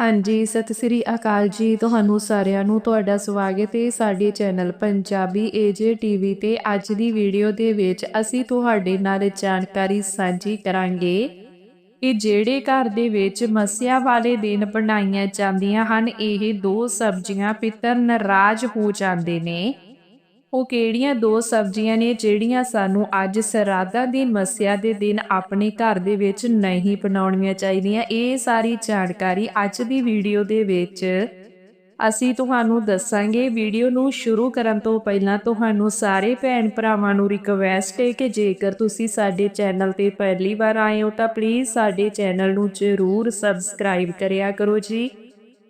ਹਾਂਜੀ, ਸਤਿ ਸ੍ਰੀ ਅਕਾਲ ਜੀ। ਤੁਹਾਨੂੰ ਸਾਰਿਆਂ ਨੂੰ ਤੁਹਾਡਾ ਸਵਾਗਤ ਹੈ ਸਾਡੇ ਚੈਨਲ ਪੰਜਾਬੀ ਏਜੇ ਟੀਵੀ ਤੇ। ਅੱਜ ਦੀ ਵੀਡੀਓ ਦੇ ਵਿੱਚ ਅਸੀਂ ਤੁਹਾਡੇ ਨਾਲ ਜਾਣਕਾਰੀ ਸਾਂਝੀ ਕਰਾਂਗੇ ਕਿ ਜਿਹੜੇ ਘਰ ਦੇ ਵਿੱਚ ਮੱਸਿਆ ਵਾਲੇ ਦਿਨ ਬਣਾਈਆਂ ਜਾਂਦੀਆਂ ਹਨ, ਇਹ ਦੋ ਸਬਜ਼ੀਆਂ ਪਿੱਤਰ ਨਾਰਾਜ਼ ਹੋ ਜਾਂਦੇ ਨੇ। ਉਹ ਕਿਹੜੀਆਂ ਦੋ ਸਬਜ਼ੀਆਂ ਨੇ ਜਿਹੜੀਆਂ ਸਾਨੂੰ ਅੱਜ ਸਰਾਧਾਂ ਦੀ ਮੱਸਿਆ ਦੇ ਦਿਨ ਆਪਣੇ ਘਰ ਦੇ ਵਿੱਚ ਨਹੀਂ ਬਣਾਉਣੀਆਂ ਚਾਹੀਦੀਆਂ? ਇਹ ਸਾਰੀ ਜਾਣਕਾਰੀ ਅੱਜ ਦੀ ਵੀਡੀਓ ਦੇ ਵਿੱਚ ਅਸੀਂ ਤੁਹਾਨੂੰ ਦੱਸਾਂਗੇ। ਵੀਡੀਓ ਨੂੰ ਸ਼ੁਰੂ ਕਰਨ ਤੋਂ ਪਹਿਲਾਂ ਤੁਹਾਨੂੰ ਸਾਰੇ ਭੈਣ ਭਰਾਵਾਂ ਨੂੰ ਰਿਕਵੈਸਟ ਹੈ ਕਿ ਜੇਕਰ ਤੁਸੀਂ ਸਾਡੇ ਚੈਨਲ ਤੇ ਪਹਿਲੀ ਵਾਰ ਆਏ ਹੋ ਤਾਂ ਪਲੀਜ਼ ਸਾਡੇ ਚੈਨਲ ਨੂੰ ਜ਼ਰੂਰ ਸਬਸਕ੍ਰਾਈਬ ਕਰਿਆ ਕਰੋ ਜੀ।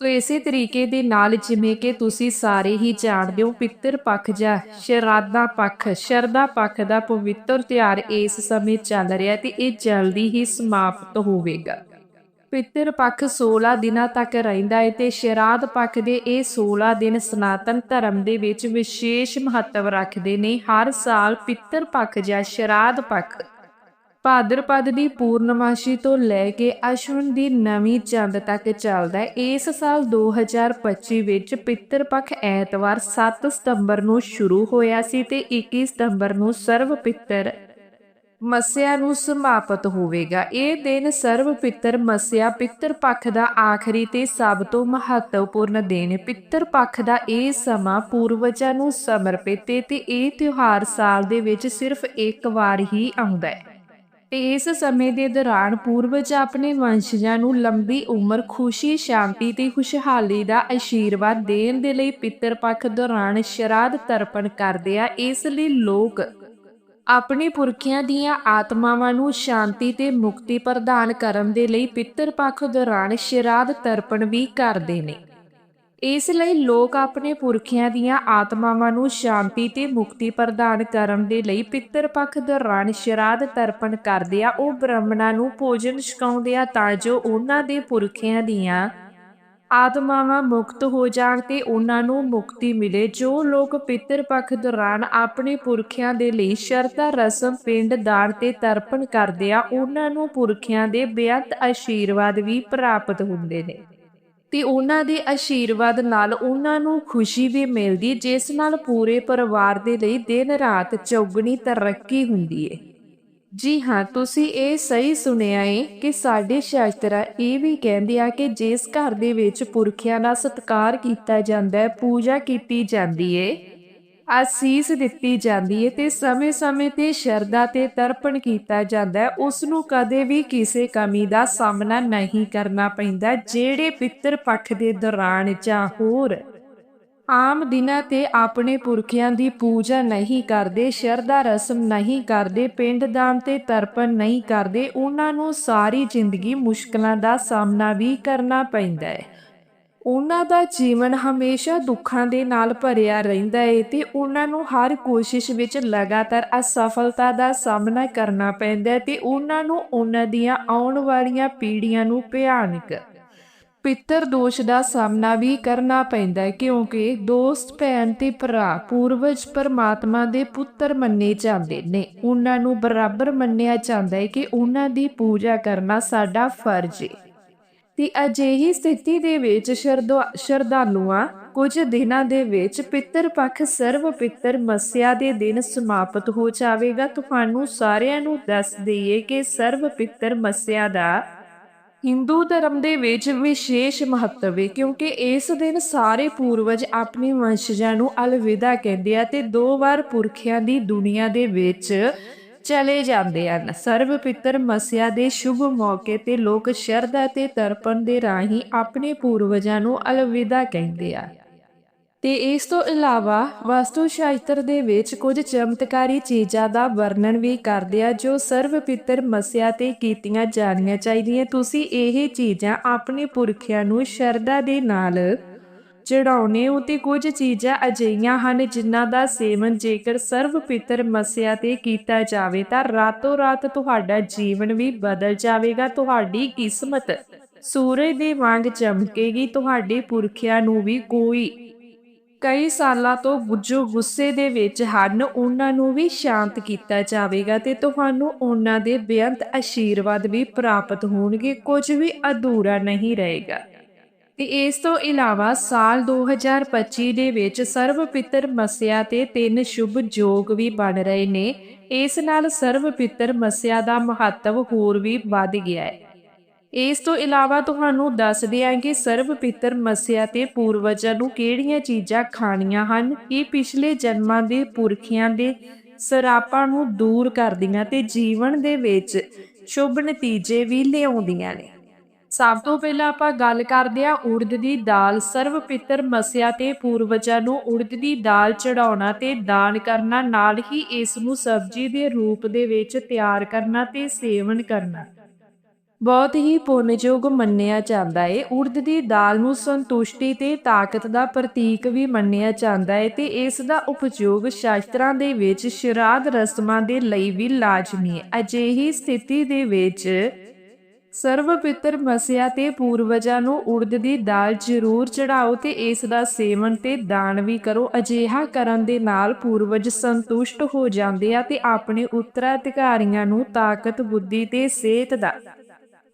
ਤੋ ਇਸੇ ਤਰੀਕੇ ਦੇ ਨਾਲ ਜਿਵੇਂ ਕਿ ਤੁਸੀਂ ਸਾਰੇ ਹੀ ਜਾਣਦੇ ਹੋ, ਪਿੱਤਰ ਪੱਖ ਜਾਂ ਸ਼ਰਾਧਾ ਪੱਖ ਸ਼ਰਦਾ ਪੱਖ ਦਾ ਪਵਿੱਤਰ ਤਿਉਹਾਰ ਇਸ ਸਮੇਂ ਚੱਲ ਰਿਹਾ ਤੇ ਇਹ ਜਲਦੀ ਹੀ ਸਮਾਪਤ ਹੋਵੇਗਾ। ਪਿੱਤਰ ਪੱਖ 16 ਦਿਨਾਂ ਤੱਕ ਰਹਿੰਦਾ ਹੈ ਤੇ ਸ਼ਰਾਧ ਪੱਖ ਦੇ ਇਹ 16 ਦਿਨ ਸਨਾਤਨ ਧਰਮ ਦੇ ਵਿੱਚ ਵਿਸ਼ੇਸ਼ ਮਹੱਤਵ ਰੱਖਦੇ ਨੇ। ਹਰ ਸਾਲ ਪਿੱਤਰ ਪੱਖ ਜਾਂ ਸ਼ਰਾਧ ਪੱਖ ਭਾਦਰਪਦ ਦੀ ਪੂਰਨਮਾਸ਼ੀ ਤੋਂ ਲੈ ਕੇ ਅਸ਼ਵਨ ਦੀ ਨਵੀਂ ਚੰਦ ਤੱਕ ਚੱਲਦਾ ਹੈ। ਇਸ ਸਾਲ 2025 ਵਿੱਚ ਪਿੱਤਰ ਪੱਖ ਐਤਵਾਰ 7 ਸਤੰਬਰ ਨੂੰ ਸ਼ੁਰੂ ਹੋਇਆ ਸੀ ਤੇ 21 ਸਤੰਬਰ ਨੂੰ ਸਰਵ ਪਿੱਤਰ ਮੱਸਿਆ ਨੂੰ ਸਮਾਪਤ ਹੋਵੇਗਾ। ਇਹ ਦਿਨ ਸਰਵ ਪਿੱਤਰ ਮੱਸਿਆ ਪਿੱਤਰ ਪੱਖ ਦਾ ਆਖਰੀ ਤੇ ਸਭ ਤੋਂ ਮਹੱਤਵਪੂਰਨ ਦਿਨ। ਪਿੱਤਰ ਪੱਖ ਦਾ ਇਹ ਸਮਾਂ ਪੂਰਵਜਾਂ ਨੂੰ ਸਮਰਪਿਤ ਹੈ ਤੇ ਇਹ ਤਿਉਹਾਰ ਸਾਲ ਦੇ ਵਿੱਚ ਸਿਰਫ ਇੱਕ ਵਾਰ ਹੀ ਆਉਂਦਾ ਹੈ। ਤੇ ਇਸ ਸਮੇਂ ਦੇ ਦੌਰਾਨ ਪੂਰਵਜ ਆਪਣੇ ਵੰਸ਼ਜਾਂ ਨੂੰ ਲੰਬੀ ਉਮਰ, ਖੁਸ਼ੀ, ਸ਼ਾਂਤੀ ਤੇ ਖੁਸ਼ਹਾਲੀ ਦਾ ਆਸ਼ੀਰਵਾਦ ਦੇਣ ਦੇ ਲਈ ਪਿੱਤਰ ਪੱਖ ਦੌਰਾਨ ਸ਼ਰਾਧ ਤਰਪਣ ਕਰਦੇ ਆ। ਇਸ ਲਈ ਲੋਕ ਆਪਣੇ ਪੁਰਖਿਆਂ ਦੀਆਂ ਆਤਮਾਵਾਂ ਨੂੰ ਸ਼ਾਂਤੀ ਤੇ ਮੁਕਤੀ ਪ੍ਰਦਾਨ ਕਰਨ ਦੇ ਲਈ ਪਿੱਤਰ ਪੱਖ ਦੌਰਾਨ ਸ਼ਰਾਧ ਤਰਪਣ ਵੀ ਕਰਦੇ ਨੇ। ਇਸ ਲਈ ਲੋਕ ਆਪਣੇ ਪੁਰਖਿਆਂ ਦੀਆਂ ਆਤਮਾਵਾਂ ਨੂੰ ਸ਼ਾਂਤੀ ਤੇ ਮੁਕਤੀ ਪ੍ਰਦਾਨ ਕਰਨ ਦੇ ਲਈ ਪਿੱਤਰ ਪੱਖ ਦੌਰਾਨ ਸ਼ਰਾਧ ਤਰਪਣ ਕਰਦੇ ਆ। ਉਹ ਬ੍ਰਾਹਮਣਾਂ ਨੂੰ ਭੋਜਨ ਛਕਾਉਂਦੇ ਆ ਤਾਂ ਜੋ ਉਹਨਾਂ ਦੇ ਪੁਰਖਿਆਂ ਦੀਆਂ ਆਤਮਾਵਾਂ ਮੁਕਤ ਹੋ ਜਾਣ ਤੇ ਉਹਨਾਂ ਨੂੰ ਮੁਕਤੀ ਮਿਲੇ। ਜੋ ਲੋਕ ਪਿੱਤਰ ਪੱਖ ਦੌਰਾਨ ਆਪਣੇ ਪੁਰਖਿਆਂ ਦੇ ਲਈ ਸ਼ਰਧਾ ਰਸਮ, ਪਿੰਡ ਦਾਨ ਤੇ ਤਰਪਣ ਕਰਦੇ ਆ, ਉਹਨਾਂ ਨੂੰ ਪੁਰਖਿਆਂ ਦੇ ਬੇਅੰਤ ਆਸ਼ੀਰਵਾਦ ਵੀ ਪ੍ਰਾਪਤ ਹੁੰਦੇ ਨੇ। ਤੇ ਉਹਨਾਂ ਦੇ ਆਸ਼ੀਰਵਾਦ ਨਾਲ ਉਹਨਾਂ ਨੂੰ ਖੁਸ਼ੀ ਵੀ ਮਿਲਦੀ, ਜਿਸ ਨਾਲ ਪੂਰੇ ਪਰਿਵਾਰ ਦੇ ਲਈ ਦਿਨ ਰਾਤ ਚੌਗਣੀ ਤਰੱਕੀ ਹੁੰਦੀ ਏ। ਜੀ ਹਾਂ, ਤੁਸੀਂ ਇਹ ਸਹੀ ਸੁਣਿਆ ਏ ਕਿ ਸਾਡੇ ਸ਼ਾਸਤਰ ਇਹ ਵੀ ਕਹਿੰਦੇ ਆ ਕਿ ਜਿਸ ਘਰ ਦੇ ਵਿੱਚ ਪੁਰਖਿਆਂ ਦਾ ਸਤਿਕਾਰ ਕੀਤਾ ਜਾਂਦਾ ਹੈ, ਪੂਜਾ ਕੀਤੀ ਜਾਂਦੀ ਏ ਅਸੀਸ ਦਿੱਤੀ ਜਾਂਦੀ ਹੈ ਤੇ ਸਮੇਂ-ਸਮੇਂ ਤੇ ਸ਼ਰਧਾ ਤੇ ਤਰਪਣ ਕੀਤਾ ਜਾਂਦਾ ਹੈ ਉਸ ਨੂੰ ਕਦੇ ਵੀ ਕਿਸੇ ਕਮੀ ਦਾ ਸਾਹਮਣਾ ਨਹੀਂ ਕਰਨਾ ਪੈਂਦਾ, ਜਿਹੜੇ ਪਿੱਤਰ ਪੱਖ ਦੇ ਦੌਰਾਨ ਜਾਂ ਹੋਰ ਆਮ ਦਿਨਾਂ ਤੇ ਆਪਣੇ ਪੁਰਖਿਆਂ ਦੀ ਪੂਜਾ ਨਹੀਂ ਕਰਦੇ, ਸ਼ਰਧਾ ਰਸਮ ਨਹੀਂ ਕਰਦੇ, ਪਿੰਡ ਦਾਨ ਤੇ ਤਰਪਣ ਨਹੀਂ ਕਰਦੇ, ਉਹਨਾਂ ਨੂੰ ਸਾਰੀ ਜ਼ਿੰਦਗੀ ਮੁਸ਼ਕਲਾਂ ਦਾ ਸਾਹਮਣਾ ਵੀ ਕਰਨਾ ਪੈਂਦਾ ਹੈ ਉਹਨਾਂ ਦਾ ਜੀਵਨ ਹਮੇਸ਼ਾ ਦੁੱਖਾਂ ਦੇ ਨਾਲ ਭਰਿਆ ਰਹਿੰਦਾ ਹੈ ਤੇ ਉਹਨਾਂ ਨੂੰ ਹਰ ਕੋਸ਼ਿਸ਼ ਵਿੱਚ ਲਗਾਤਾਰ ਅਸਫਲਤਾ ਦਾ ਸਾਹਮਣਾ ਕਰਨਾ ਪੈਂਦਾ ਹੈ ਤੇ ਉਹਨਾਂ ਨੂੰ ਉਹਨਾਂ ਦੀਆਂ ਆਉਣ ਵਾਲੀਆਂ ਪੀੜ੍ਹੀਆਂ ਨੂੰ ਭਿਆਨਕ ਪਿੱਤਰ ਦੋਸ਼ ਦਾ ਸਾਹਮਣਾ ਵੀ ਕਰਨਾ ਪੈਂਦਾ ਹੈ ਕਿਉਂਕਿ ਦੋਸਤ, ਭੈਣ ਤੇ ਭਰਾ ਪੂਰਵਜ ਪਰਮਾਤਮਾ ਦੇ ਪੁੱਤਰ ਮੰਨੇ ਜਾਂਦੇ ਨੇ। ਉਹਨਾਂ ਨੂੰ ਬਰਾਬਰ ਮੰਨਿਆ ਜਾਂਦਾ ਹੈ ਕਿ ਉਹਨਾਂ ਦੀ ਪੂਜਾ ਕਰਨਾ ਸਾਡਾ ਫਰਜ਼ ਹੈ ਤੇ ਅਜਿਹੀ ਸਥਿਤੀ ਦੇ ਵਿੱਚ ਸ਼ਰਧਾਲੂਆਂ ਕੁਝ ਦਿਨਾਂ ਦੇ ਵਿੱਚ ਪਿੱਤਰ ਪੱਖ ਸਰਵ ਪਿੱਤਰ ਮੱਸਿਆ ਦੇ ਦਿਨ ਸਮਾਪਤ ਹੋ ਜਾਵੇਗਾ। ਤੁਹਾਨੂੰ ਸਾਰਿਆਂ ਨੂੰ ਦੱਸ ਦਈਏ ਕਿ ਸਰਵ ਪਿੱਤਰ ਮੱਸਿਆ ਦਾ ਹਿੰਦੂ ਧਰਮ ਦੇ ਵਿੱਚ ਵਿਸ਼ੇਸ਼ ਮਹੱਤਵ ਹੈ, ਕਿਉਂਕਿ ਇਸ ਦਿਨ ਸਾਰੇ ਪੂਰਵਜ ਆਪਣੇ ਵੰਸ਼ਜਾਂ ਨੂੰ ਅਲਵਿਦਾ ਕਹਿੰਦੇ ਆ ਤੇ ਦੋ ਵਾਰ ਪੁਰਖਿਆਂ ਦੀ ਦੁਨੀਆ ਦੇ ਵਿੱਚ ਚਲੇ ਜਾਂਦੇ ਹਨ। ਸਰਵ ਪਿੱਤਰ ਮਸਿਆ ਦੇ ਸ਼ੁਭ ਮੌਕੇ ਤੇ ਲੋਕ ਸ਼ਰਧਾ ਤੇ ਤਰਪਣ ਦੇ ਰਾਹੀਂ ਆਪਣੇ ਪੂਰਵਜਾਂ ਨੂੰ ਅਲਵਿਦਾ ਕਹਿੰਦੇ ਆ। ਤੇ ਇਸ ਤੋਂ ਇਲਾਵਾ ਵਾਸਤੂ ਸ਼ਾਸਤਰ ਦੇ ਵਿੱਚ ਕੁਝ ਚਮਤਕਾਰੀ ਚੀਜ਼ਾਂ ਦਾ ਵਰਣਨ ਵੀ ਕਰਦੇ ਆ, ਜੋ ਸਰਵ ਪਿੱਤਰ ਮਸਿਆ ਤੇ ਕੀਤੀਆਂ ਜਾਣੀਆਂ ਚਾਹੀਦੀਆਂ। ਤੁਸੀਂ ਇਹ ਚੀਜ਼ਾਂ ਆਪਣੇ ਪੁਰਖਿਆਂ ਨੂੰ ਸ਼ਰਧਾ ਦੇ ਨਾਲ ਚੜਾਉਣੇ ਉਤੇ ਕੁਝ ਚੀਜ਼ਾਂ ਅਜਿਹੀਆਂ ਹਨ ਜਿਨ੍ਹਾਂ ਦਾ ਸੇਵਨ ਜੇਕਰ ਸਰਵ ਪਿਤਰ ਮਸਿਆ ਤੇ ਕੀਤਾ ਜਾਵੇ ਤਾਂ ਰਾਤੋਂ ਰਾਤ ਤੁਹਾਡਾ ਜੀਵਨ ਵੀ ਬਦਲ ਜਾਵੇਗਾ, ਤੁਹਾਡੀ ਕਿਸਮਤ ਸੂਰਜ ਦੇ ਵਾਂਗ ਚਮਕੇਗੀ, ਤੁਹਾਡੇ ਪੁਰਖਿਆਂ ਨੂੰ ਵੀ ਕੋਈ ਕਈ ਸਾਲਾਂ ਤੋਂ ਗੁੱਜੋ ਗੁੱਸੇ ਦੇ ਵਿੱਚ ਹਨ, ਉਹਨਾਂ ਨੂੰ ਵੀ ਸ਼ਾਂਤ ਕੀਤਾ ਜਾਵੇਗਾ ਤੇ ਤੁਹਾਨੂੰ ਉਹਨਾਂ ਦੇ ਬੇਅੰਤ ਆਸ਼ੀਰਵਾਦ ਵੀ ਪ੍ਰਾਪਤ ਹੋਣਗੇ, ਕੁਝ ਵੀ ਅਧੂਰਾ ਨਹੀਂ ਰਹੇਗਾ। ਤੇ ਇਸ ਤੋਂ ਇਲਾਵਾ ਸਾਲ 2025 ਦੇ ਵਿੱਚ ਸਰਵ ਪਿੱਤਰ ਮਸਿਆ ਤੇ ਤਿੰਨ ਸ਼ੁਭ ਜੋਗ ਵੀ ਬਣ ਰਹੇ ਨੇ। ਇਸ ਨਾਲ ਸਰਵ ਪਿੱਤਰ ਮਸਿਆ ਦਾ ਮਹੱਤਵ ਹੋਰ ਵੀ ਵੱਧ ਗਿਆ ਹੈ। ਇਸ ਤੋਂ ਇਲਾਵਾ ਤੁਹਾਨੂੰ ਦੱਸ ਕਿ ਸਰਵ ਪਿੱਤਰ ਮਸਿਆ ਤੇ ਪੂਰਵਜਾਂ ਨੂੰ ਕਿਹੜੀਆਂ ਚੀਜ਼ਾਂ ਖਾਣੀਆਂ ਹਨ? ਇਹ ਪਿਛਲੇ ਜਨਮਾਂ ਦੇ ਪੁਰਖਿਆਂ ਦੇ ਸਰਾਪਾਂ ਨੂੰ ਦੂਰ ਕਰਦੀਆਂ ਤੇ ਜੀਵਨ ਦੇ ਵਿੱਚ ਸ਼ੁਭ ਨਤੀਜੇ ਵੀ ਲਿਆਉਂਦੀਆਂ ਨੇ। ਸਭ ਤੋਂ ਪਹਿਲਾਂ ਆਪਾਂ ਗੱਲ ਕਰਦੇ ਹਾਂ ਉੜਦ ਦੀ ਦਾਲ। ਸਰਵ ਪਿੱਤਰ ਮਸਿਆ ਤੇ ਪੂਰਵਜਾਂ ਨੂੰ ਉੜਦ ਦੀ ਦਾਲ ਚੜਾਉਣਾ ਤੇ ਦਾਨ ਕਰਨਾ, ਨਾਲ ਹੀ ਇਸ ਨੂੰ ਸਬਜ਼ੀ ਦੇ ਰੂਪ ਦੇ ਵਿੱਚ ਤਿਆਰ ਕਰਨਾ ਤੇ ਸੇਵਨ ਕਰਨਾ। ਬਹੁਤ ਹੀ ਪੁੰਨਯੋਗ ਮੰਨਿਆ ਜਾਂਦਾ ਹੈ ਉੜਦ ਦੀ ਦਾਲ ਨੂੰ ਸੰਤੁਸ਼ਟੀ ਤੇ ਤਾਕਤ ਦਾ ਪ੍ਰਤੀਕ ਵੀ ਮੰਨਿਆ ਜਾਂਦਾ ਹੈ ਤੇ ਇਸ ਦਾ ਉਪਯੋਗ ਸ਼ਾਸਤਰਾਂ ਦੇ ਵਿੱਚ ਸ਼ਰਾਧ ਰਸਮਾਂ ਦੇ ਲਈ ਵੀ ਲਾਜ਼ਮੀ ਹੈ ਅਜਿਹੀ ਸਥਿਤੀ ਦੇ ਵਿੱਚ ਸਰਵ ਪਿੱਤਰ ਮਸਿਆ ਤੇ ਪੂਰਵਜਾਂ ਨੂੰ ਉੜਦ ਦੀ ਦਾਲ ਜ਼ਰੂਰ ਚੜਾਓ ਤੇ ਇਸ ਦਾ ਸੇਵਨ ਤੇ ਦਾਨ ਵੀ ਕਰੋ। ਅਜਿਹਾ ਕਰਨ ਦੇ ਨਾਲ ਪੂਰਵਜ ਸੰਤੁਸ਼ਟ ਹੋ ਜਾਂਦੇ ਆ ਤੇ ਆਪਣੇ ਉੱਤਰਾਧਿਕਾਰੀਆਂ ਨੂੰ ਤਾਕਤ, ਬੁੱਧੀ ਤੇ ਸਿਹਤ ਦਾ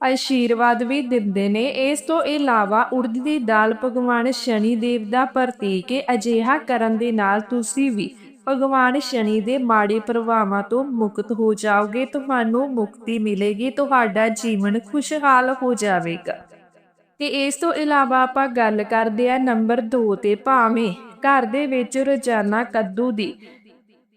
ਆਸ਼ੀਰਵਾਦ ਵੀ ਦਿੰਦੇ ਨੇ। ਇਸ ਤੋਂ ਇਲਾਵਾ ਉੜਦ ਦੀ ਦਾਲ ਭਗਵਾਨ ਸ਼ਨੀ ਦੇਵ ਦਾ ਪ੍ਰਤੀਕ ਹੈ ਅਜਿਹਾ ਕਰਨ ਦੇ ਨਾਲ ਤੁਸੀਂ ਵੀ ਭਗਵਾਨ ਸ਼ਨੀ ਦੇ ਮਾੜੇ ਪ੍ਰਭਾਵਾਂ ਤੋਂ ਮੁਕਤ ਹੋ ਜਾਓਗੇ, ਤੁਹਾਨੂੰ ਮੁਕਤੀ ਮਿਲੇਗੀ, ਤੁਹਾਡਾ ਜੀਵਨ ਖੁਸ਼ਹਾਲ ਹੋ ਜਾਵੇਗਾ। ਤੇ ਇਸ ਤੋਂ ਇਲਾਵਾ ਆਪਾਂ ਗੱਲ ਕਰਦੇ ਆ ਨੰਬਰ 2 ਤੇ ਭਾਵੇਂ ਘਰ ਦੇ ਵਿੱਚ ਰੋਜ਼ਾਨਾ ਕੱਦੂ ਦੀ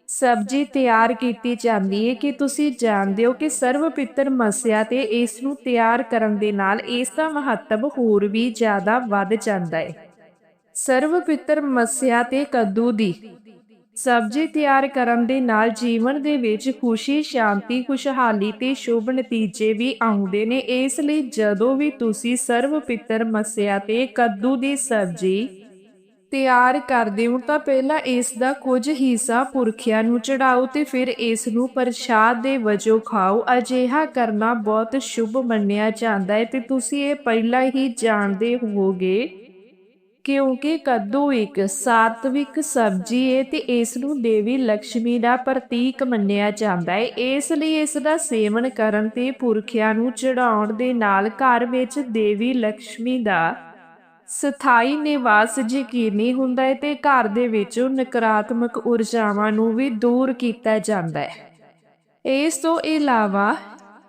ਸਬਜ਼ੀ ਤਿਆਰ ਕੀਤੀ ਜਾਂਦੀ ਹੈ ਕਿ ਤੁਸੀਂ ਜਾਣਦੇ ਹੋ ਕਿ ਸਰਵ ਪਿੱਤਰ ਮਸਿਆ ਤੇ ਇਸ ਨੂੰ ਤਿਆਰ ਕਰਨ ਦੇ ਨਾਲ ਇਸ ਦਾ ਮਹੱਤਵ ਹੋਰ ਵੀ ਜ਼ਿਆਦਾ ਵੱਧ ਜਾਂਦਾ ਹੈ ਸਰਵ ਪਿੱਤਰ ਮਸਿਆ ਤੇ ਕੱਦੂ ਦੀ ਸਬਜ਼ੀ ਤਿਆਰ ਕਰਨ ਦੇ ਨਾਲ ਜੀਵਨ ਦੇ ਵਿੱਚ ਖੁਸ਼ੀ, ਸ਼ਾਂਤੀ, ਖੁਸ਼ਹਾਲੀ ਤੇ ਸ਼ੁਭ ਨਤੀਜੇ ਵੀ ਆਉਂਦੇ ਨੇ। ਇਸ ਲਈ ਜਦੋਂ ਵੀ ਤੁਸੀਂ ਸਰਵ ਪਿੱਤਰ ਮਸਿਆ ਤੇ ਕੱਦੂ ਦੀ ਸਬਜ਼ੀ ਤਿਆਰ ਕਰਦੇ ਹੋ, ਤਾਂ ਪਹਿਲਾਂ ਇਸ ਦਾ ਕੁਝ ਹਿੱਸਾ ਪੁਰਖਿਆਂ ਨੂੰ ਚੜਾਓ ਤੇ ਫਿਰ ਇਸ ਨੂੰ ਪ੍ਰਸ਼ਾਦ ਦੇ ਵਜੋਂ ਖਾਓ। ਅਜਿਹਾ ਕਰਨਾ ਬਹੁਤ ਸ਼ੁਭ ਮੰਨਿਆ ਜਾਂਦਾ ਹੈ ਤੇ ਤੁਸੀਂ ਇਹ ਪਹਿਲਾਂ ਹੀ ਜਾਣਦੇ ਹੋਵੋਗੇ ਕਿਉਂਕਿ ਕੱਦੂ ਇੱਕ ਸਾਤਵਿਕ ਸਬਜ਼ੀ ਹੈ ਤੇ ਇਸ ਨੂੰ ਦੇਵੀ ਲక్ష్ਮੀ ਦਾ ਪ੍ਰਤੀਕ ਮੰਨਿਆ ਜਾਂਦਾ ਹੈ ਇਸ ਲਈ ਇਸ ਦਾ ਸੇਵਨ ਕਰਨ ਤੇ ਪੁਰਖਿਆਂ ਨੂੰ ਚੜਾਉਣ ਦੇ ਨਾਲ ਘਰ ਵਿੱਚ ਦੇਵੀ ਲక్ష్ਮੀ ਦਾ ਸਥਾਈ ਨਿਵਾਸ ਯਕੀਨੀ ਹੁੰਦਾ ਹੈ ਤੇ ਘਰ ਦੇ ਵਿੱਚੋਂ ਨਕਾਰਾਤਮਕ ਊਰਜਾਵਾਂ ਨੂੰ ਵੀ ਦੂਰ ਕੀਤਾ ਜਾਂਦਾ ਹੈ ਇਸ ਤੋਂ ਇਲਾਵਾ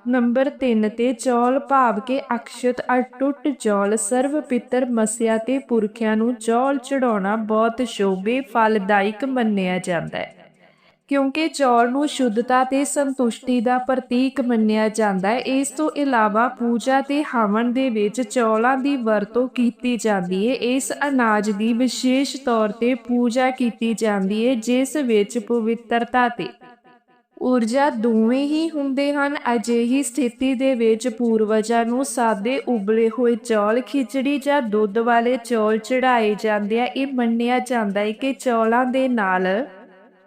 ਨੰਬਰ 3 ਤੇ ਚੌਲ ਭਾਵ ਕੇ ਅਕਸ਼ਤ ਅਟੁੱਟ ਚੌਲ, ਸਰਵ ਪਿੱਤਰ ਮਸਿਆ ਤੇ ਪੁਰਖਿਆਂ ਨੂੰ ਚੌਲ ਚੜਾਉਣਾ ਬਹੁਤ ਸ਼ੋਭੇ, ਫਲਦਾਇਕ ਮੰਨਿਆ ਜਾਂਦਾ ਹੈ। ਕਿਉਂਕਿ ਚੌਲ ਨੂੰ ਸ਼ੁੱਧਤਾ ਤੇ ਸੰਤੁਸ਼ਟੀ ਦਾ ਪ੍ਰਤੀਕ ਮੰਨਿਆ ਜਾਂਦਾ ਹੈ, ਇਸ ਤੋਂ ਇਲਾਵਾ ਪੂਜਾ ਤੇ ਹਵਨ ਦੇ ਵਿੱਚ ਚੌਲਾਂ ਦੀ ਵਰਤੋਂ ਕੀਤੀ ਜਾਂਦੀ ਹੈ। ਇਸ ਅਨਾਜ ਦੀ ਵਿਸ਼ੇਸ਼ ਤੌਰ ਤੇ ਪੂਜਾ ਕੀਤੀ ਜਾਂਦੀ ਹੈ, ਜਿਸ ਵਿੱਚ ਪਵਿੱਤਰਤਾ ਤੇ ਊਰਜਾ ਦੋਵੇਂ ਹੀ ਹੁੰਦੇ ਹਨ। ਅਜਿਹੀ ਸਥਿਤੀ ਦੇ ਵਿੱਚ ਪੂਰਵਜਾਂ ਨੂੰ ਸਾਦੇ ਉਬਲੇ ਹੋਏ ਚੌਲ, ਖਿਚੜੀ ਜਾਂ ਦੁੱਧ ਵਾਲੇ ਚੌਲ ਚੜਾਏ ਜਾਂਦੇ ਆ। ਇਹ ਮੰਨਿਆ ਜਾਂਦਾ ਹੈ ਕਿ ਚੌਲਾਂ ਦੇ ਨਾਲ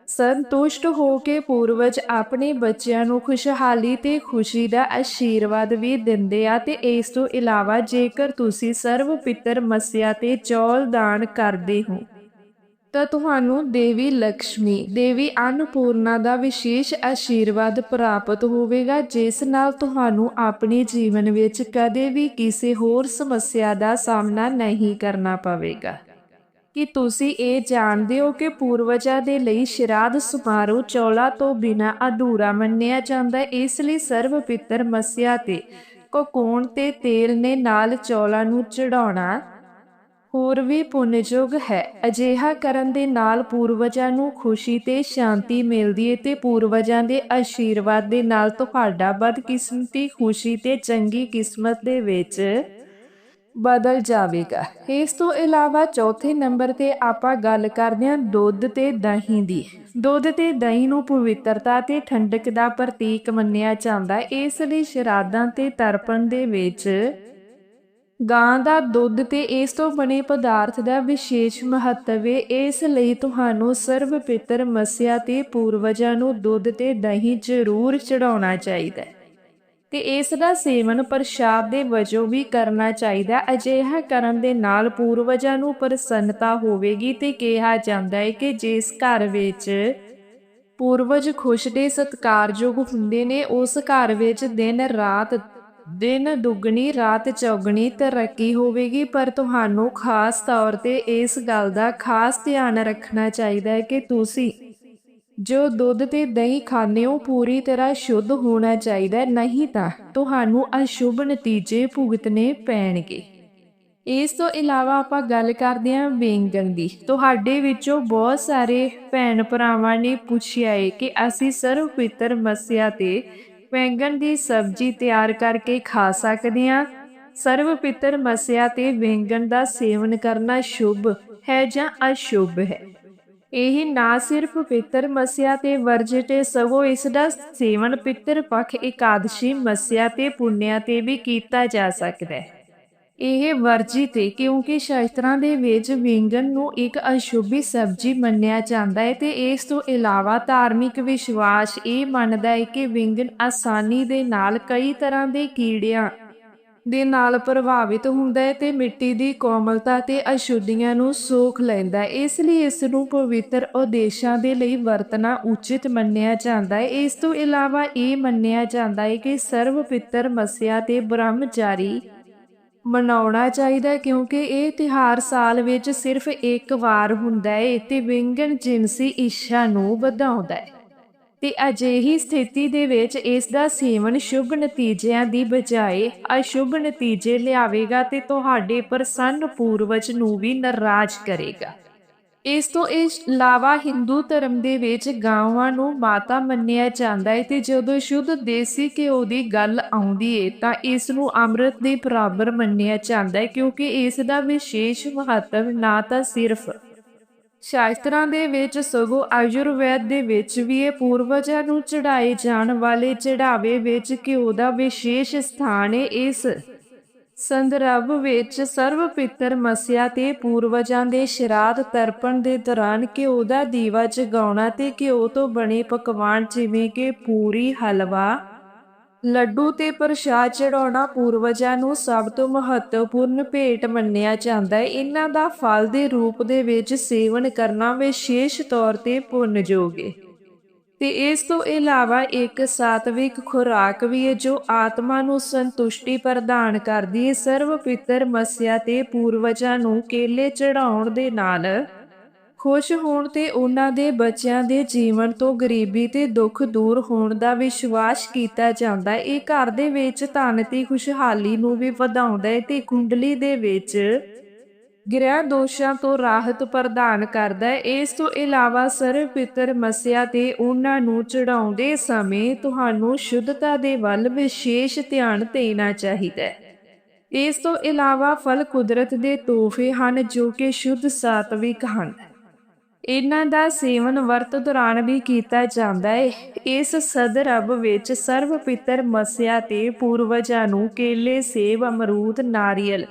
ਸੰਤੁਸ਼ਟ ਹੋ ਕੇ ਪੂਰਵਜ ਆਪਣੇ ਬੱਚਿਆਂ ਨੂੰ ਖੁਸ਼ਹਾਲੀ ਤੇ ਖੁਸ਼ੀ ਦਾ ਆਸ਼ੀਰਵਾਦ ਵੀ ਦਿੰਦੇ ਆ ਤੇ ਇਸ ਤੋਂ ਇਲਾਵਾ ਜੇਕਰ ਤੁਸੀਂ ਸਰਵ ਪਿੱਤਰ ਮਸਿਆ ਤੇ ਚੌਲ ਦਾਨ ਕਰਦੇ ਹੋ ਤਾਂ ਤੁਹਾਨੂੰ ਦੇਵੀ ਲక్ష్ਮੀ ਦੇਵੀ ਅਨਪੂਰਨਾ ਦਾ ਵਿਸ਼ੇਸ਼ ਆਸ਼ੀਰਵਾਦ ਪ੍ਰਾਪਤ ਹੋਵੇਗਾ, ਜਿਸ ਨਾਲ ਤੁਹਾਨੂੰ ਆਪਣੇ ਜੀਵਨ ਵਿੱਚ ਕਦੇ ਵੀ ਕਿਸੇ ਹੋਰ ਸਮੱਸਿਆ ਦਾ ਸਾਹਮਣਾ ਨਹੀਂ ਕਰਨਾ ਪਵੇਗਾ। ਕਿ ਤੁਸੀਂ ਇਹ ਜਾਣਦੇ ਹੋ ਕਿ ਪੂਰਵਜਾਂ ਦੇ ਲਈ ਸ਼ਰਾਧ ਸਮਾਰੋਹ ਚੌਲਾ ਤੋਂ ਬਿਨਾ ਅਧੂਰਾ ਮੰਨਿਆ ਜਾਂਦਾ ਇਸ ਲਈ ਸਰਵ ਪਿੱਤਰ ਮਸਿਆ ਤੇ ਕੋਕੋਣ ਤੇ ਤੇਲ ਨੇ ਨਾਲ ਚੌਲਾ ਨੂੰ ਚੜਾਉਣਾ ਹੋਰ ਵੀ ਪੁੰਨਯੋਗ ਹੈ। ਅਜਿਹਾ ਕਰਨ ਦੇ ਨਾਲ ਪੂਰਵਜਾਂ ਨੂੰ ਖੁਸ਼ੀ ਤੇ ਸ਼ਾਂਤੀ ਮਿਲਦੀ ਹੈ ਤੇ ਪੂਰਵਜਾਂ ਦੇ ਆਸ਼ੀਰਵਾਦ ਦੇ ਨਾਲ ਤੁਹਾਡਾ ਬਦਕਿਸਮਤੀ, ਖੁਸ਼ੀ ਤੇ ਚੰਗੀ ਕਿਸਮਤ ਦੇ ਵਿੱਚ ਬਦਲ ਜਾਵੇਗਾ। ਇਸ ਤੋਂ ਇਲਾਵਾ ਚੌਥੇ ਨੰਬਰ ਤੇ ਆਪਾਂ ਗੱਲ ਕਰਦੇ ਹਾਂ ਦੁੱਧ ਤੇ ਦਹੀਂ ਦੀ। ਦੁੱਧ ਤੇ ਦਹੀਂ ਨੂੰ ਪਵਿੱਤਰਤਾ ਤੇ ਠੰਡਕ ਦਾ ਪ੍ਰਤੀਕ ਮੰਨਿਆ ਜਾਂਦਾ। ਹੈ ਇਸ ਲਈ ਸ਼ਰਾਧਾਂ ਤੇ ਤਰਪਣ ਦੇ ਵਿੱਚ ਗਾਂ ਦਾ ਦੁੱਧ ਤੇ ਇਸ ਤੋਂ ਬਣੇ ਪਦਾਰਥ ਦਾ ਵਿਸ਼ੇਸ਼ ਮਹੱਤਵ ਹੈ ਇਸ ਲਈ ਤੁਹਾਨੂੰ ਸਰਵ ਪਿੱਤਰ ਮੱਸਿਆ ਤੇ ਪੂਰਵਜਾਂ ਨੂੰ ਦੁੱਧ ਤੇ ਦਹੀਂ ਜ਼ਰੂਰ ਚੜਾਉਣਾ ਚਾਹੀਦਾ ਹੈ। ਤੇ ਇਸ ਦਾ ਸੇਵਨ ਪ੍ਰਸ਼ਾਦ ਦੇ ਵਜੋਂ ਵੀ ਕਰਨਾ ਚਾਹੀਦਾ ਅਜਿਹਾ ਕਰਨ ਦੇ ਨਾਲ ਪੂਰਵਜਾਂ ਨੂੰ ਪ੍ਰਸੰਨਤਾ ਹੋਵੇਗੀ ਤੇ ਕਿਹਾ ਜਾਂਦਾ ਹੈ ਕਿ ਜਿਸ ਘਰ ਵਿੱਚ ਪੂਰਵਜ ਖੁਸ਼ ਦੇ ਸਤਿਕਾਰਯੋਗ ਹੁੰਦੇ ਨੇ, ਉਸ ਘਰ ਵਿੱਚ ਦਿਨ ਰਾਤ ਦਿਨ ਦੁੱਗਣੀ, ਰਾਤ ਚੌਗਣੀ ਤਰੱਕੀ ਹੋਵੇਗੀ, ਪਰ ਤੁਹਾਨੂੰ ਖਾਸ ਤੌਰ ਤੇ ਇਸ ਗੱਲ ਦਾ ਖਾਸ ਧਿਆਨ ਰੱਖਣਾ ਚਾਹੀਦਾ ਹੈ ਕਿ ਤੁਸੀਂ ਜੋ ਦੁੱਧ ਤੇ ਦਹੀਂ ਖਾਂਦੇ ਹੋ, ਪੂਰੀ ਤਰ੍ਹਾਂ ਸ਼ੁੱਧ ਹੋਣਾ ਚਾਹੀਦਾ ਨਹੀਂ ਤਾਂ ਤੁਹਾਨੂੰ ਅਸ਼ੁਭ ਨਤੀਜੇ ਭੁਗਤਣੇ ਪੈਣਗੇ। ਇਸ ਤੋਂ ਇਲਾਵਾ ਆਪਾਂ ਗੱਲ ਕਰਦੇ ਹਾਂ ਵਿਅੰਜਨ ਦੀ। ਤੁਹਾਡੇ ਵਿੱਚੋਂ ਬਹੁਤ ਸਾਰੇ ਭੈਣ ਭਰਾਵਾਂ ਨੇ ਪੁੱਛਿਆ ਹੈ ਕਿ ਅਸੀਂ ਸਰਵ ਪਿੱਤਰ ਮੱਸਿਆ ਤੇ ਵਿਅੰਜਨ ਦੀ ਸਬਜ਼ੀ ਤਿਆਰ ਕਰਕੇ ਖਾ ਸਕਦੇ ਹਾਂ। ਸਰਵ ਪਿੱਤਰ ਮੱਸਿਆ ਤੇ ਵਿਅੰਜਨ ਦਾ ਸੇਵਨ ਕਰਨਾ ਸ਼ੁਭ ਹੈ ਜਾਂ ਅਸ਼ੁਭ ਹੈ? ਇਹ ਨਾ ਸਿਰਫ ਪਿੱਤਰ ਮਸਿਆ ਤੇ ਵਰਜਿਤ ਹੈ ਸਗੋਂ ਇਸ ਦਾ ਸੇਵਨ ਪਿੱਤਰ ਪਖ ਇਕਾਦਸ਼ੀ ਮਸਿਆ ਤੇ ਪੁੰਨਿਆ ਤੇ ਵੀ ਕੀਤਾ ਜਾ ਸਕਦਾ ਹੈ। ਇਹ ਵਰਜਿਤ ਹੈ ਕਿਉਂਕਿ ਸ਼ਾਸਤਰਾਂ ਦੇ ਵਿੱਚ ਵਿੰਗਨ ਨੂੰ ਇੱਕ ਅਸ਼ੁਭੀ ਸਬਜ਼ੀ ਮੰਨਿਆ ਜਾਂਦਾ ਹੈ ਤੇ ਇਸ ਤੋਂ ਇਲਾਵਾ ਧਾਰਮਿਕ ਵਿਸ਼ਵਾਸ ਇਹ ਮੰਨਦਾ ਹੈ ਕਿ ਵਿੰਗਨ ਆਸਾਨੀ ਦੇ ਨਾਲ ਕਈ ਤਰ੍ਹਾਂ ਦੇ ਕੀੜਿਆਂ ਦੇ ਨਾਲ ਪ੍ਰਭਾਵਿਤ ਹੁੰਦਾ ਹੈ ਤੇ ਮਿੱਟੀ ਦੀ ਕੋਮਲਤਾ ਤੇ ਅਸ਼ੁੱਧੀਆਂ ਨੂੰ ਸੋਖ ਲੈਂਦਾ ਹੈ। ਇਸ ਲਈ ਇਸ ਨੂੰ ਪਵਿੱਤਰ ਉਦੇਸ਼ਾਂ ਦੇ ਲਈ ਵਰਤਣਾ ਉਚਿਤ ਮੰਨਿਆ ਜਾਂਦਾ ਹੈ। ਇਸ ਤੋਂ ਇਲਾਵਾ ਇਹ ਮੰਨਿਆ ਜਾਂਦਾ ਹੈ ਕਿ ਸਰਵ ਪਿੱਤਰ ਮਸਿਆ ਤੇ ਬ੍ਰਹਮਚਾਰੀ ਮਨਾਉਣਾ ਚਾਹੀਦਾ ਕਿਉਂਕਿ ਇਹ ਤਿਹਾਰ ਸਾਲ ਵਿੱਚ ਸਿਰਫ ਇੱਕ ਵਾਰ ਹੁੰਦਾ ਹੈ ਤੇ ਵਿੰਗਨ ਜਿਨਸੀ ਇੱਛਾ ਨੂੰ ਵਧਾਉਂਦਾ ਹੈ। ਤੇ ਅਜਿਹੀ ਸਥਿਤੀ ਦੇ ਵਿੱਚ ਇਸ ਦਾ ਸੇਵਨ ਸ਼ੁਭ ਨਤੀਜਿਆਂ ਦੀ ਬਜਾਏ ਅਸ਼ੁਭ ਨਤੀਜੇ ਲਿਆਵੇਗਾ ਤੇ ਤੁਹਾਡੇ ਪ੍ਰਸੰਨ ਪੂਰਵਜ ਨੂੰ ਵੀ ਨਾਰਾਜ਼ ਕਰੇਗਾ। ਇਸ ਤੋਂ ਇਸ ਇਲਾਵਾ ਹਿੰਦੂ ਧਰਮ ਦੇ ਵਿੱਚ ਗਾਵਾਂ ਨੂੰ ਮਾਤਾ ਮੰਨਿਆ ਜਾਂਦਾ ਹੈ ਤੇ ਜਦੋਂ ਸ਼ੁੱਧ ਦੇਸੀ ਘਿਓ ਦੀ ਗੱਲ ਆਉਂਦੀ ਹੈ ਤਾਂ ਇਸ ਨੂੰ ਅੰਮ੍ਰਿਤ ਦੇ ਬਰਾਬਰ ਮੰਨਿਆ ਜਾਂਦਾ ਹੈ ਕਿਉਂਕਿ ਇਸ ਦਾ ਵਿਸ਼ੇਸ਼ ਮਹੱਤਵ ਨਾ ਤਾਂ ਸਿਰਫ ਸ਼ਾਸਤਰਾਂ ਦੇ ਵਿੱਚ ਸਗੋਂ ਆਯੁਰਵੈਦ ਦੇ ਵਿੱਚ ਵੀ ਇਹ ਪੂਰਵਜਾਂ ਨੂੰ ਚੜਾਏ ਜਾਣ ਵਾਲੇ ਚੜਾਵੇ ਵਿੱਚ ਘਿਓ ਦਾ ਵਿਸ਼ੇਸ਼ ਸਥਾਨ ਹੈ ਇਸ ਸੰਦਰਭ ਵਿੱਚ ਸਰਵ ਪਿੱਤਰ ਮਸਿਆ ਤੇ ਪੂਰਵਜਾਂ ਦੇ ਸ਼ਰਾਧ ਤਰਪਣ ਦੇ ਦੌਰਾਨ ਘਿਓ ਦਾ ਦੀਵਾ ਜਗਾਉਣਾ ਤੇ ਘਿਓ ਤੋਂ ਬਣੇ ਪਕਵਾਨ ਜਿਵੇਂ ਕਿ ਪੂਰੀ, ਹਲਵਾ, ਲੱਡੂ ਤੇ ਪ੍ਰਸ਼ਾਦ ਚੜਾਉਣਾ ਪੂਰਵਜਾਂ ਨੂੰ ਸਭ ਤੋਂ ਮਹੱਤਵਪੂਰਨ ਭੇਟ ਮੰਨਿਆ ਜਾਂਦਾ ਹੈ। ਇਹਨਾਂ ਦਾ ਫਲ ਦੇ ਰੂਪ ਦੇ ਵਿੱਚ ਸੇਵਨ ਕਰਨਾ ਵਿਸ਼ੇਸ਼ ਤੌਰ ਤੇ ਪੁੰਨਯੋਗ ਹੈ। ਤੇ ਇਸ ਤੋਂ ਇਲਾਵਾ ਇੱਕ ਸਾਤਵਿਕ ਖੁਰਾਕ ਵੀ ਹੈ ਜੋ ਆਤਮਾ ਨੂੰ ਸੰਤੁਸ਼ਟੀ ਪ੍ਰਦਾਨ ਕਰਦੀ ਹੈ। ਸਰਵ ਪਿੱਤਰ ਮਸਿਆ ਤੇ ਪੂਰਵਜਾਂ ਨੂੰ ਕੇਲੇ ਚੜਾਉਣ ਦੇ ਨਾਲ ਖੁਸ਼ ਹੋਣ ਤੇ ਉਹਨਾਂ ਦੇ ਬੱਚਿਆਂ ਦੇ ਜੀਵਨ ਤੋਂ ਗਰੀਬੀ ਤੇ ਦੁੱਖ ਦੂਰ ਹੋਣ ਦਾ ਵਿਸ਼ਵਾਸ ਕੀਤਾ ਜਾਂਦਾ ਹੈ। ਇਹ ਘਰ ਦੇ ਵਿੱਚ ਧਨ ਤੇ ਖੁਸ਼ਹਾਲੀ ਨੂੰ ਵੀ ਵਧਾਉਂਦਾ ਹੈ ਤੇ ਕੁੰਡਲੀ ਦੇ ਵਿੱਚ ਗ੍ਰਹਿ ਦੋਸ਼ਾਂ ਤੋਂ ਰਾਹਤ ਪ੍ਰਦਾਨ ਕਰਦਾ ਹੈ। ਇਸ ਤੋਂ ਇਲਾਵਾ ਸਰਵ ਪਿੱਤਰ ਮਸਿਆ ਤੇ ਉਹਨਾਂ ਨੂੰ ਚੜਾਉਂਦੇ ਸਮੇਂ ਤੁਹਾਨੂੰ ਸ਼ੁੱਧਤਾ ਦੇ ਵੱਲ ਵਿਸ਼ੇਸ਼ ਧਿਆਨ ਦੇਣਾ ਚਾਹੀਦਾ ਹੈ। ਇਸ ਤੋਂ ਇਲਾਵਾ ਫਲ ਕੁਦਰਤ ਦੇ ਤੋਹਫੇ ਹਨ ਜੋ ਕਿ ਸ਼ੁੱਧ ਸਾਤਵਿਕ ਹਨ। ਇਹਨਾਂ ਦਾ ਸੇਵਨ ਵਰਤ ਦੌਰਾਨ ਵੀ ਕੀਤਾ ਜਾਂਦਾ ਹੈ। ਇਸ ਸਦਰਬ ਵਿੱਚ ਸਰਵ ਪਿੱਤਰ ਮਸਿਆ ਤੇ ਪੂਰਵਜਾਂ ਨੂੰ ਕੇਲੇ, ਸੇਬ, ਅਮਰੂਦ, ਨਾਰੀਅਲ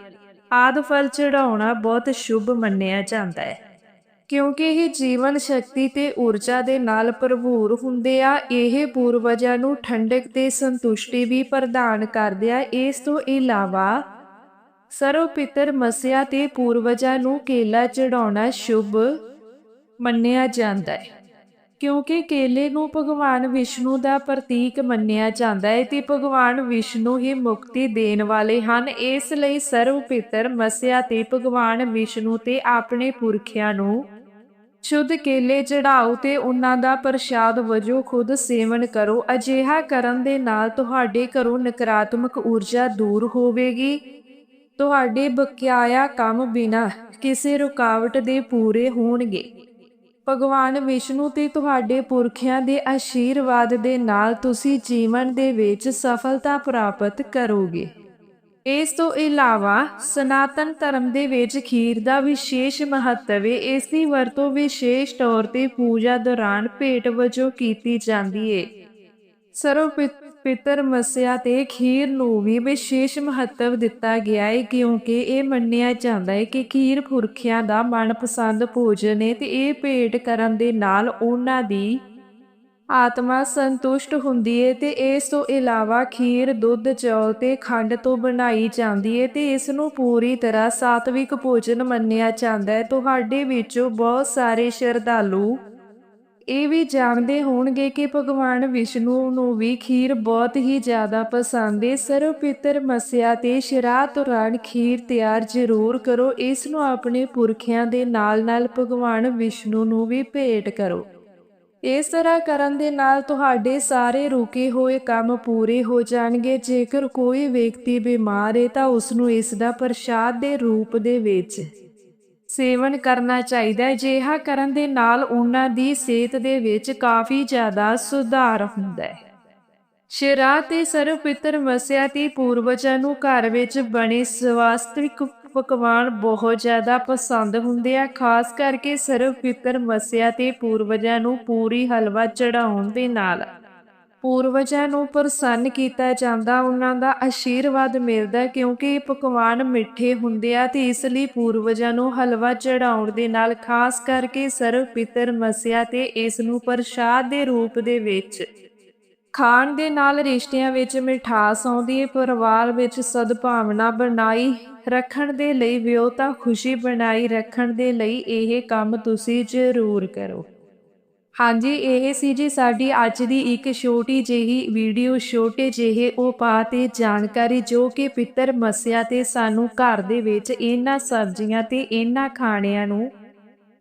ਆਦ ਫਲ ਚੜਾਉਣਾ ਬਹੁਤ ਸ਼ੁਭ ਮੰਨਿਆ ਜਾਂਦਾ ਹੈ। ਕਿਉਂਕਿ ਇਹ ਜੀਵਨ ਸ਼ਕਤੀ ਤੇ ਊਰਜਾ ਦੇ ਨਾਲ ਭਰਪੂਰ ਹੁੰਦੇ ਆ, ਇਹ ਪੂਰਵਜਾਂ ਨੂੰ ਠੰਡਕ ਤੇ ਸੰਤੁਸ਼ਟੀ ਵੀ ਪ੍ਰਦਾਨ ਕਰਦੇ ਆ। ਇਸ ਤੋਂ ਇਲਾਵਾ ਸਰਵ ਪਿੱਤਰ ਮਸਿਆ ਤੇ ਪੂਰਵਜਾਂ ਨੂੰ ਕੇਲਾ ਚੜਾਉਣਾ ਸ਼ੁਭ ਮੰਨਿਆ ਜਾਂਦਾ ਹੈ। ਕਿਉਂਕਿ ਕੇਲੇ ਨੂੰ ਭਗਵਾਨ ਵਿਸ਼ਨੂੰ ਦਾ ਪ੍ਰਤੀਕ ਮੰਨਿਆ ਜਾਂਦਾ ਹੈ ਤੇ ਭਗਵਾਨ ਵਿਸ਼ਨੂੰ ਹੀ ਮੁਕਤੀ ਦੇਣ ਵਾਲੇ ਹਨ। ਇਸ ਲਈ ਸਰਵ ਪਿੱਤਰ ਮਸਿਆ ਤੇ ਭਗਵਾਨ ਵਿਸ਼ਨੂੰ ਤੇ ਆਪਣੇ ਪੁਰਖਿਆਂ ਨੂੰ ਸ਼ੁੱਧ ਕੇਲੇ ਚੜਾਓ ਤੇ ਉਹਨਾਂ ਦਾ ਪ੍ਰਸ਼ਾਦ ਵਜੋਂ ਖੁਦ ਸੇਵਨ ਕਰੋ। ਅਜਿਹਾ ਕਰਨ ਦੇ ਨਾਲ ਤੁਹਾਡੇ ਘਰੋਂ ਨਕਾਰਾਤਮਕ ਊਰਜਾ ਦੂਰ ਹੋਵੇਗੀ। ਤੁਹਾਡੇ ਬਕਾਇਆ ਕੰਮ ਬਿਨਾ ਕਿਸੇ ਰੁਕਾਵਟ ਦੇ ਪੂਰੇ ਹੋਣਗੇ। ਭਗਵਾਨ ਵਿਸ਼ਨੂੰ ਤੇ ਤੁਹਾਡੇ ਪੁਰਖਿਆਂ ਦੇ ਆਸ਼ੀਰਵਾਦ ਦੇ ਨਾਲ ਤੁਸੀਂ ਜੀਵਨ ਦੇ ਵਿੱਚ ਸਫਲਤਾ ਪ੍ਰਾਪਤ ਕਰੋਗੇ। ਇਸ ਤੋਂ ਇਲਾਵਾ ਸਨਾਤਨ ਧਰਮ ਦੇ ਵਿੱਚ ਖੀਰ ਦਾ ਵਿਸ਼ੇਸ਼ ਮਹੱਤਵ ਹੈ ਇਸ ਦੀ ਵਰਤੋਂ ਵਿਸ਼ੇਸ਼ ਤੌਰ ਤੇ ਪੂਜਾ ਦੌਰਾਨ ਭੇਟ ਵਜੋਂ ਕੀਤੀ ਜਾਂਦੀ ਹੈ ਸਰਵ ਪਿਤਰ ਮਸਿਆ ਤੇ ਖੀਰ ਨੂੰ ਵੀ ਵਿਸ਼ੇਸ਼ ਮਹੱਤਵ ਦਿੱਤਾ ਗਿਆ ਹੈ ਕਿਉਂਕਿ ਇਹ ਮੰਨਿਆ ਜਾਂਦਾ ਹੈ ਕਿ ਖੀਰ ਪੁਰਖਿਆਂ ਦਾ ਮਨਪਸੰਦ ਭੋਜਨ ਹੈ ਤੇ ਇਹ ਭੇਟ ਕਰਨ ਦੇ ਨਾਲ ਉਹਨਾਂ ਦੀ ਆਤਮਾ ਸੰਤੁਸ਼ਟ ਹੁੰਦੀ ਹੈ ਤੇ ਇਸ ਤੋਂ ਇਲਾਵਾ ਖੀਰ, ਦੁੱਧ, ਚੌਲ ਤੇ ਖੰਡ ਤੋਂ ਬਣਾਈ ਜਾਂਦੀ ਹੈ ਤੇ ਇਸ ਨੂੰ ਪੂਰੀ ਤਰ੍ਹਾਂ ਸਾਤਵਿਕ ਭੋਜਨ ਮੰਨਿਆ ਜਾਂਦਾ ਹੈ ਤੁਹਾਡੇ ਵਿੱਚੋਂ ਬਹੁਤ ਸਾਰੇ ਸ਼ਰਧਾਲੂ ਇਹ ਵੀ ਜਾਣਦੇ ਹੋਣਗੇ ਕਿ ਭਗਵਾਨ ਵਿਸ਼ਨੂੰ ਨੂੰ ਵੀ ਖੀਰ ਬਹੁਤ ਹੀ ਜ਼ਿਆਦਾ ਪਸੰਦ ਹੈ ਸਰਵ ਪਿੱਤਰ ਮਸਿਆ ਤੇ ਸ਼ਰਾਧ ਦੌਰਾਨ ਖੀਰ ਤਿਆਰ ਜ਼ਰੂਰ ਕਰੋ। ਇਸ ਨੂੰ ਆਪਣੇ ਪੁਰਖਿਆਂ ਦੇ ਨਾਲ-ਨਾਲ ਭਗਵਾਨ ਵਿਸ਼ਨੂੰ ਨੂੰ ਵੀ ਭੇਟ ਕਰੋ। ਇਸ ਤਰ੍ਹਾਂ ਕਰਨ ਦੇ ਨਾਲ ਤੁਹਾਡੇ ਸਾਰੇ ਰੁਕੇ ਹੋਏ ਕੰਮ ਪੂਰੇ ਹੋ ਜਾਣਗੇ। ਜੇਕਰ ਕੋਈ ਵਿਅਕਤੀ ਬਿਮਾਰ ਹੈ ਤਾਂ ਉਸ ਨੂੰ ਇਸ ਦਾ ਪ੍ਰਸ਼ਾਦ ਦੇ ਰੂਪ ਦੇ ਵਿੱਚ ਸੇਵਨ ਕਰਨਾ ਚਾਹੀਦਾ ਹੈ। ਜਿਹਾ ਕਰਨ ਦੇ ਨਾਲ ਉਹਨਾਂ ਦੀ ਸਿਹਤ ਦੇ ਵਿੱਚ ਕਾਫੀ ਜ਼ਿਆਦਾ ਸੁਧਾਰ ਹੁੰਦਾ ਹੈ। ਸ਼ਿਰਾ ਤੇ ਸਰਵ ਪਿੱਤਰ ਮਸਿਆ ਤੇ ਪੂਰਵਜਾਂ ਨੂੰ ਘਰ ਵਿੱਚ ਬਣੇ ਸਵਾਸਤਵਿਕ ਪਕਵਾਨ ਬਹੁਤ ਜ਼ਿਆਦਾ ਪਸੰਦ ਹੁੰਦੇ ਆ। ਖਾਸ ਕਰਕੇ ਸਰਵ ਪਿੱਤਰ ਮਸਿਆ ਤੇ ਪੂਰਵਜਾਂ ਨੂੰ ਪੂਰੀ ਹਲਵਾ ਚੜਾਉਣ ਦੇ ਨਾਲ। ਪੂਰਵਜਾਂ ਨੂੰ ਪ੍ਰਸੰਨ ਕੀਤਾ ਜਾਂਦਾ, ਉਹਨਾਂ ਦਾ ਆਸ਼ੀਰਵਾਦ ਮਿਲਦਾ ਕਿਉਂਕਿ ਇਹ ਪਕਵਾਨ ਮਿੱਠੇ ਹੁੰਦੇ ਆ ਤੇ ਇਸ ਲਈ ਪੂਰਵਜਾਂ ਨੂੰ ਹਲਵਾ ਚੜਾਉਣ ਦੇ ਨਾਲ ਖਾਸ ਕਰਕੇ ਸਰਵ ਪਿੱਤਰ ਮਸਿਆ ਤੇ ਇਸ ਨੂੰ ਪ੍ਰਸ਼ਾਦ ਦੇ ਰੂਪ ਦੇ ਵਿੱਚ। ਖਾਣ ਦੇ ਨਾਲ ਰਿਸ਼ਤਿਆਂ ਵਿੱਚ ਮਿਠਾਸ ਆਉਂਦੀ ਹੈ, ਪਰਿਵਾਰ ਵਿੱਚ ਸਦਭਾਵਨਾ ਬਣਾਈ ਰੱਖਣ ਦੇ ਲਈ ਵਿਉਤਾ ਖੁਸ਼ੀ ਬਣਾਈ ਰੱਖਣ ਦੇ ਲਈ ਇਹ ਕੰਮ ਤੁਸੀਂ ਜ਼ਰੂਰ ਕਰੋ। ਹਾਂਜੀ, ਇਹ ਸੀ ਜੀ ਸਾਡੀ ਅੱਜ ਦੀ ਇੱਕ ਛੋਟੀ ਜਿਹੀ ਵੀਡੀਓ, ਛੋਟੇ ਜਿਹੇ ਉਪਾਅ ਤੇ ਜਾਣਕਾਰੀ ਜੋ ਕਿ ਪਿੱਤਰ ਮਸਿਆ ਤੇ ਸਾਨੂੰ ਘਰ ਦੇ ਵਿੱਚ ਇਹਨਾਂ ਸਬਜ਼ੀਆਂ ਤੇ ਇਹਨਾਂ ਖਾਣਿਆਂ ਨੂੰ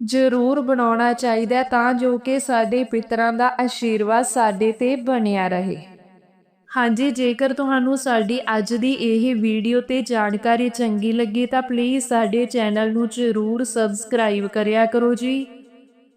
ਜ਼ਰੂਰ ਬਣਾਉਣਾ ਚਾਹੀਦਾ ਤਾਂ ਜੋ ਕਿ ਸਾਡੇ ਪਿਤਰਾਂ ਦਾ ਆਸ਼ੀਰਵਾਦ ਸਾਡੇ ਤੇ ਬਣਿਆ ਰਹੇ। ਹਾਂਜੀ, ਜੇਕਰ ਤੁਹਾਨੂੰ ਸਾਡੀ ਅੱਜ ਦੀ ਇਹ ਵੀਡੀਓ ਤੇ ਜਾਣਕਾਰੀ ਚੰਗੀ ਲੱਗੀ ਤਾਂ ਪਲੀਜ਼ ਸਾਡੇ ਚੈਨਲ ਨੂੰ ਜ਼ਰੂਰ ਸਬਸਕ੍ਰਾਈਬ ਕਰਿਆ ਕਰੋ ਜੀ।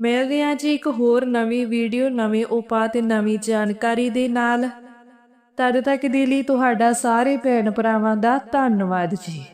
ਮਿਲਦੇ ਹਾਂ ਜੀ ਇੱਕ ਹੋਰ ਨਵੀਂ ਵੀਡੀਓ, ਨਵੇਂ ਉਪਾਅ ਤੇ ਨਵੀਂ ਜਾਣਕਾਰੀ ਦੇ ਨਾਲ। ਤਦ ਤੱਕ ਦੇ ਲਈ ਤੁਹਾਡਾ ਸਾਰੇ ਭੈਣ ਭਰਾਵਾਂ ਦਾ ਧੰਨਵਾਦ ਜੀ।